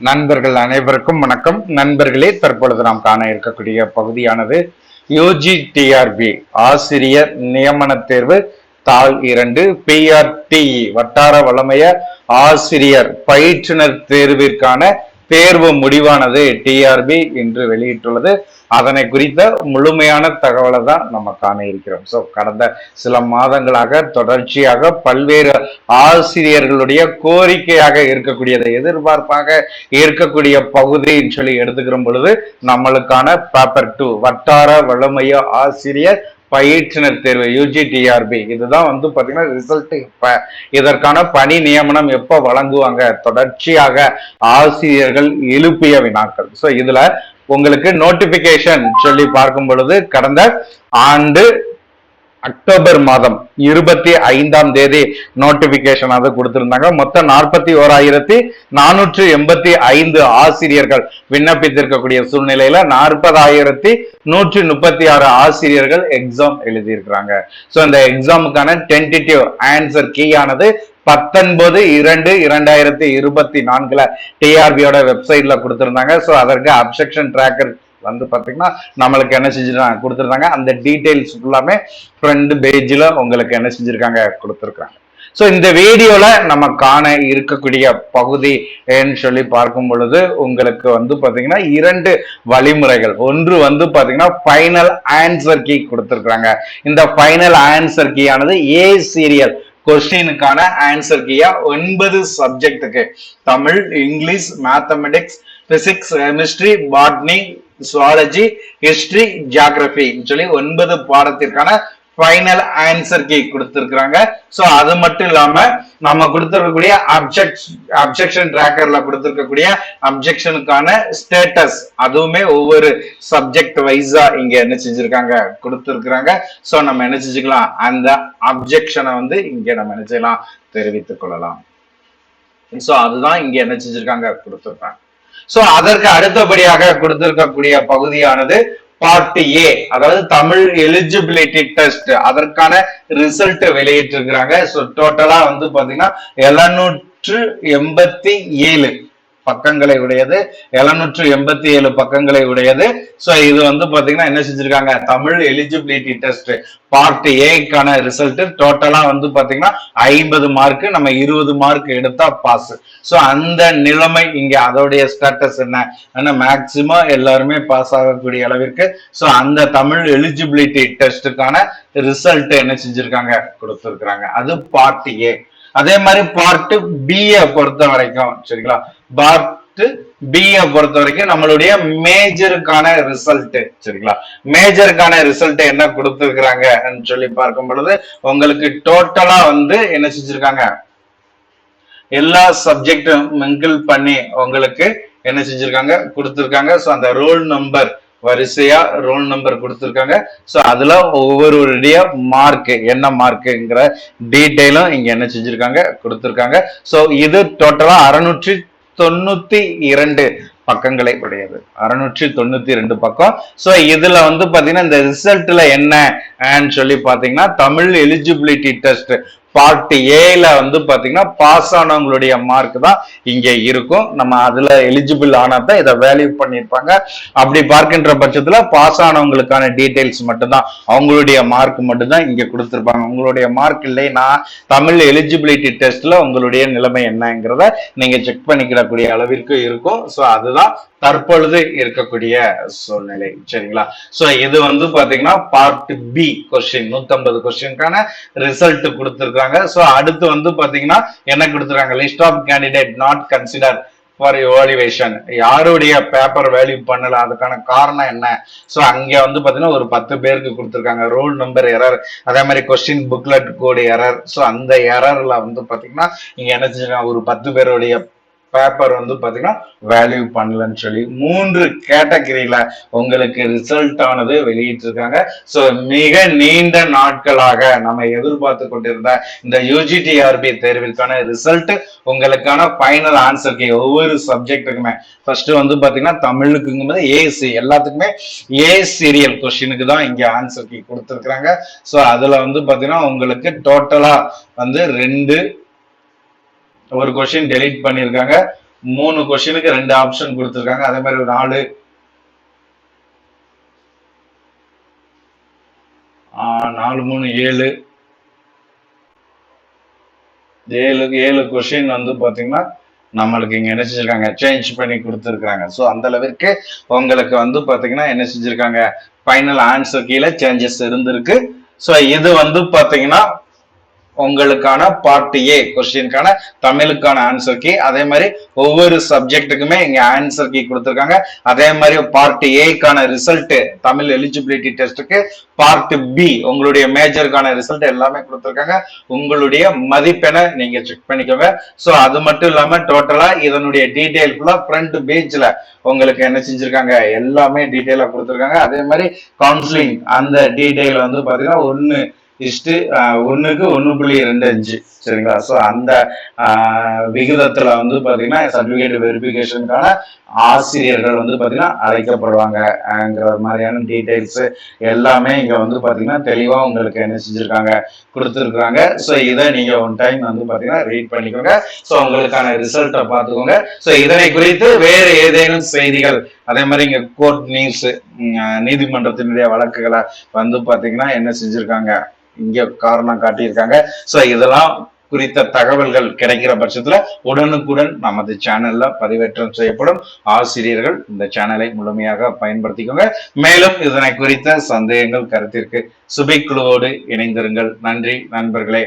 நண்பர்கள் அனைவருக்கும் வணக்கம். நண்பர்களே தற்பொழுது நாம் காண இருக்கக்கூடிய பகுதியானது யூஜி டிஆர்பி ஆசிரியர் நியமன தேர்வு தாள் இரண்டு பிஆர்டி வட்டார வளமைய ஆசிரியர் பயிற்றுனர் தேர்விற்கான தேர்வு முடிவானது டிஆர்பி இன்று வெளியிட்டுள்ளது. அதனை குறித்த முழுமையான தகவலை தான் நம்ம காண இருக்கிறோம். ஸோ கடந்த சில மாதங்களாக தொடர்ச்சியாக பல்வேறு ஆசிரியர்களுடைய கோரிக்கையாக இருக்கக்கூடியதை எதிர்பார்ப்பாக இருக்கக்கூடிய பகுதின்னு சொல்லி எடுத்துக்கிற பொழுது நம்மளுக்கான பேப்பர் டூ வட்டார வளமைய ஆசிரியர் பயிற்றுனர் தேர்வு யூஜிடிஆர்பி இதுதான் வந்து பாத்தீங்கன்னா ரிசல்ட் இப்போ. இதற்கான பணி நியமனம் எப்ப வழங்குவாங்க? தொடர்ச்சியாக ஆசிரியர்கள் எழுப்பிய வினாக்கள். ஸோ இதுல உங்களுக்கு நோட்டிபிகேஷன் சொல்லி பார்க்கும் பொழுது கடந்த ஆண்டு அக்டோபர் மாதம் இருபத்தி ஐந்தாம் தேதி நோட்டிபிகேஷன் அது கொடுத்திருந்தாங்க. மொத்தம் நாற்பத்தி ஓராயிரத்தி நானூற்று எண்பத்தி ஐந்து ஆசிரியர்கள் விண்ணப்பித்திருக்கக்கூடிய சூழ்நிலையில நாற்பதாயிரத்தி நூற்றி முப்பத்தி ஆறு ஆசிரியர்கள் எக்ஸாம் எழுதியிருக்கிறாங்க. ஸோ இந்த எக்ஸாமுக்கான டென்டிட்டிவ் ஆன்சர் கீ ஆனது பத்தொன்பது இரண்டு இரண்டாயிரத்தி இருபத்தி நான்குல டிஆர்பியோட வெப்சைட்ல கொடுத்திருந்தாங்க. ஸோ அதற்கு அப்செக்ஷன் ட்ராக்கர் வந்து பாத்தீங்கன்னா நம்மளுக்கு என்ன செஞ்சிருக்காங்க கொடுத்துருந்தாங்க. அந்த டீடைல்ஸ் ஃபுல்லாமே ஃப்ரண்ட் பேஜில் உங்களுக்கு என்ன செஞ்சிருக்காங்க கொடுத்துருக்காங்க ஸோ இந்த வீடியோவில் நம்ம காண இருக்கக்கூடிய பகுதி ஏன்னு சொல்லி பார்க்கும் பொழுது உங்களுக்கு வந்து பார்த்தீங்கன்னா இரண்டு வழிமுறைகள். ஒன்று வந்து பார்த்தீங்கன்னா ஃபைனல் ஆன்சர் கீ கொடுத்துருக்குறாங்க. இந்த ஃபைனல் ஆன்சர் கீ ஆனது ஏ சீரியல் கொஸ்டினுக்கான ஆன்சர் கீயா ஒன்பது சப்ஜெக்டுக்கு Tamil English mathematics physics chemistry botany zoology history geography சொல்லி ஒன்பது பாடத்திற்கான ஃபைனல் ஆன்சர் கீ கொடுத்துருக்குறாங்க. சோ அது மட்டும் இல்லாம நம்ம கொடுத்துருக்கக்கூடிய அப்செக்ட் அப்செக்ஷன் ட்ராக்கர்ல கொடுத்துருக்கக்கூடிய அப்செக்ஷனுக்கான ஸ்டேட்டஸ் அதுவுமே ஒவ்வொரு சப்ஜெக்ட் வைஸா இங்க என்ன செஞ்சிருக்காங்க? கொடுத்துருக்குறாங்க. சோ நம்ம என்ன செஞ்சுக்கலாம்? அந்த அப்செக்ஷனை வந்து இங்க நம்ம என்ன செய்யலாம்? தெரிவித்துக் கொள்ளலாம். சோ அதுதான் இங்க என்ன செஞ்சிருக்காங்க? கொடுத்துருக்காங்க. சோ அதற்கு அடுத்தபடியாக கொடுத்திருக்கக்கூடிய பகுதியானது பார்ட் ஏ அதாவது தமிழ் எலிஜிபிலிட்டி டெஸ்ட் அதற்கான ரிசல்ட் வெளியிட்டிருக்கிறாங்க. ஸோ டோட்டலா வந்து பாத்தீங்கன்னா எழுநூற்று எண்பத்தி ஏழு. பக்கங்களை உடையது. எழுநூற்று எண்பத்தி ஏழு பக்கங்களை உடையது. ஸோ இது வந்து பார்த்தீங்கன்னா என்ன செஞ்சிருக்காங்க? தமிழ் எலிஜிபிலிட்டி டெஸ்ட் பார்ட் ஏக்கான ரிசல்ட் டோட்டலா வந்து பாத்தீங்கன்னா ஐம்பது மார்க் நம்ம இருபது மார்க் எடுத்தா பாஸ் ஸோ அந்த நிலைமை இங்க அதோடைய ஸ்டேட்டஸ் என்ன? ஏன்னா மேக்சிமம் எல்லாருமே பாஸ் ஆகக்கூடிய அளவிற்கு. ஸோ அந்த தமிழ் எலிஜிபிலிட்டி டெஸ்ட்டுக்கான ரிசல்ட் என்ன செஞ்சிருக்காங்க? கொடுத்துருக்குறாங்க. அது பார்ட் ஏ அதே மாதிரி பார்ட் பிஏ பொறுத்த வரைக்கும் சரிங்களா? பார்ட் பிஏ பொறுத்த வரைக்கும் நம்மளுடைய மேஜருக்கான ரிசல்ட் சரிங்களா? மேஜருக்கான ரிசல்ட் என்ன கொடுத்துருக்காங்கன்னு சொல்லி பார்க்கும் பொழுது உங்களுக்கு டோட்டலா வந்து என்ன செஞ்சிருக்காங்க? எல்லா சப்ஜெக்டும் மிங்கிள் பண்ணி உங்களுக்கு என்ன செஞ்சிருக்காங்க? கொடுத்துருக்காங்க. ஸோ அந்த ரோல் நம்பர் வரிசையா ரோல் நம்பர் கொடுத்துருக்காங்க. ஸோ அதுல ஒவ்வொருடைய மார்க் என்ன மார்க்குங்கிற டீட்டெயிலும் இங்க என்ன செஞ்சிருக்காங்க? கொடுத்துருக்காங்க. ஸோ இது டோட்டலா அறுநூற்றி தொண்ணூத்தி இரண்டு பக்கங்களை உடையது. அறுநூற்றி தொண்ணூத்தி ரெண்டு பக்கம். ஸோ இதுல வந்து பாத்தீங்கன்னா இந்த ரிசல்ட்ல என்ன? சொல்லி பாத்தீங்கன்னா தமிழ் எலிஜிபிலிட்டி டெஸ்ட் பார்ட் ஏல வந்து பாத்தீங்கன்னா பாஸ் ஆனவங்களுடைய மார்க் தான் இங்க இருக்கும். நம்ம அதுல எலிஜிபிள் ஆனா தான் இதை வேல்யூ பண்ணியிருப்பாங்க. அப்படி பார்க்கின்ற பட்சத்துல பாஸ் ஆனவங்களுக்கான டீடைல்ஸ் மட்டும்தான். அவங்களுடைய மார்க் மட்டும்தான் இங்க கொடுத்துருப்பாங்க. உங்களுடைய மார்க் இல்லைன்னா தமிழ் எலிஜிபிலிட்டி டெஸ்ட்ல உங்களுடைய நிலைமை என்னங்கிறத நீங்க செக் பண்ணிக்கிடக்கூடிய அளவிற்கு இருக்கும். ஸோ அதுதான் தற்பொழுது இருக்கக்கூடிய சூழ்நிலை. சரிங்களா? சோ இது வந்து பாத்தீங்கன்னா பார்ட் பி கொஸ்டின் நூத்தம்பது கொஸ்டினுக்கான ரிசல்ட் கொடுத்துருக்காங்க. சோ அடுத்து வந்து பாத்தீங்கன்னா என்ன கொடுத்துருக்காங்க? List of candidate not consider for evaluation யாருடைய பேப்பர் வேல்யூ பண்ணல? அதுக்கான காரணம் என்ன? ஸோ அங்கே வந்து பார்த்தீங்கன்னா ஒரு பத்து பேருக்கு கொடுத்துருக்காங்க. ரோல் நம்பர் எரர் அதே மாதிரி question booklet code error so அந்த எரரில் வந்து பார்த்தீங்கன்னா இங்கே என்ன செஞ்சுருக்காங்க? ஒரு பத்து பேருடைய பேப்பர் வந்து பார்த்தீங்கன்னா வேல்யூ பண்ணலன்னு சொல்லி மூன்று கேட்டகரியில உங்களுக்கு ரிசல்ட் ஆனது வெளியிட்டிருக்காங்க. ஸோ மிக நீண்ட நாட்களாக நம்ம எதிர்பார்த்து கொண்டிருந்த இந்த யூஜிடிஆர்பி தேர்விற்கான ரிசல்ட் உங்களுக்கான ஃபைனல் ஆன்சர் கே ஒவ்வொரு சப்ஜெக்ட்டுக்குமே ஃபர்ஸ்ட் வந்து பார்த்தீங்கன்னா தமிழுக்குங்கும் போது ஏசி எல்லாத்துக்குமே ஏ சீரியல் கொஸ்டினுக்கு தான் இங்கே ஆன்சர் கீ கொடுத்துருக்குறாங்க. ஸோ அதில் வந்து பார்த்தீங்கன்னா உங்களுக்கு டோட்டலாக வந்து ரெண்டு ஒரு கொஷின் டெலீட் பண்ணியிருக்காங்க. மூணு கொஸ்டினுக்கு ரெண்டு ஆப்ஷன் கொடுத்துருக்காங்க. அதே மாதிரி ஒரு நாலு. நாலு மூணு ஏழு. ஏழு ஏழு கொஸ்டின் வந்து பாத்தீங்கன்னா நம்மளுக்கு இங்க என்ன செஞ்சிருக்காங்க? சேஞ்ச் பண்ணி கொடுத்துருக்காங்க ஸோ அந்த அளவிற்கு உங்களுக்கு வந்து பார்த்தீங்கன்னா என்ன செஞ்சிருக்காங்க? ஃபைனல் ஆன்சர் கீழே சேஞ்சஸ் இருந்திருக்கு. ஸோ இது வந்து பார்த்தீங்கன்னா உங்களுக்கான பார்ட் ஏ கொஸ்டினுக்கான தமிழுக்கான ஆன்சர் கீ அதே மாதிரி ஒவ்வொரு சப்ஜெக்ட்டுக்குமே இங்க ஆன்சர் கீ கொடுத்துருக்காங்க. அதே மாதிரி பார்ட் ஏக்கான ரிசல்ட் தமிழ் எலிஜிபிலிட்டி டெஸ்ட்டுக்கு பார்ட் பி உங்களுடைய மேஜருக்கான ரிசல்ட் எல்லாமே கொடுத்துருக்காங்க. உங்களுடைய மதிப்பெண்ணை நீங்க செக் பண்ணிக்கோங்க. ஸோ அது மட்டும் இல்லாம டோட்டலா இதனுடைய டீடைல் ஃபுல்லா ஃப்ரண்ட் பேஜ்ல உங்களுக்கு என்ன செஞ்சிருக்காங்க? எல்லாமே டீட்டெயிலா கொடுத்துருக்காங்க. அதே மாதிரி கவுன்சிலிங் அந்த டீடைல் வந்து பாத்தீங்கன்னா ஒன்னு இஷ்டு ஒன்றுக்கு ஒன்று புள்ளி ரெண்டு அஞ்சு. சரிங்களா? ஸோ அந்த விகிதத்தில் வந்து பார்த்தீங்கன்னா சர்டிஃபிகேட் வெரிஃபிகேஷனுக்கான ஆசிரியர்கள் வந்து பார்த்தீங்கன்னா அழைக்கப்படுவாங்கங்கிற மாதிரியான டீடைல்ஸ் எல்லாமே இங்கே வந்து பார்த்தீங்கன்னா தெளிவாக உங்களுக்கு என்ன செஞ்சுருக்காங்க கொடுத்துருக்காங்க. ஸோ இதை நீங்கள் ஒன் டைம் வந்து பார்த்தீங்கன்னா ரீட் பண்ணிக்கோங்க. ஸோ உங்களுக்கான ரிசல்ட்டை பார்த்துக்கோங்க. ஸோ இதனை குறித்து வேறு ஏதேனும் செய்திகள் அதே மாதிரி இங்கே கோர்ட் நியூஸ் நீதிமன்றத்தினுடைய வழக்குகளை வந்து பார்த்தீங்கன்னா என்ன செஞ்சுருக்காங்க இங்கே காரணம் காட்டியிருக்காங்க. ஸோ இதெல்லாம் குறித்த தகவல்கள் கிடைக்கிற பட்சத்துல உடனுக்குடன் நமது சேனல்ல பதிவேற்றம் செய்யப்படும். ஆசிரியர்கள் இந்த சேனலை முழுமையாக பயன்படுத்திக்கோங்க. மேலும் இதனை குறித்த சந்தேகங்கள் கருத்திற்கு சுபை குழுவோடு இணைந்திருங்கள். நன்றி நண்பர்களே.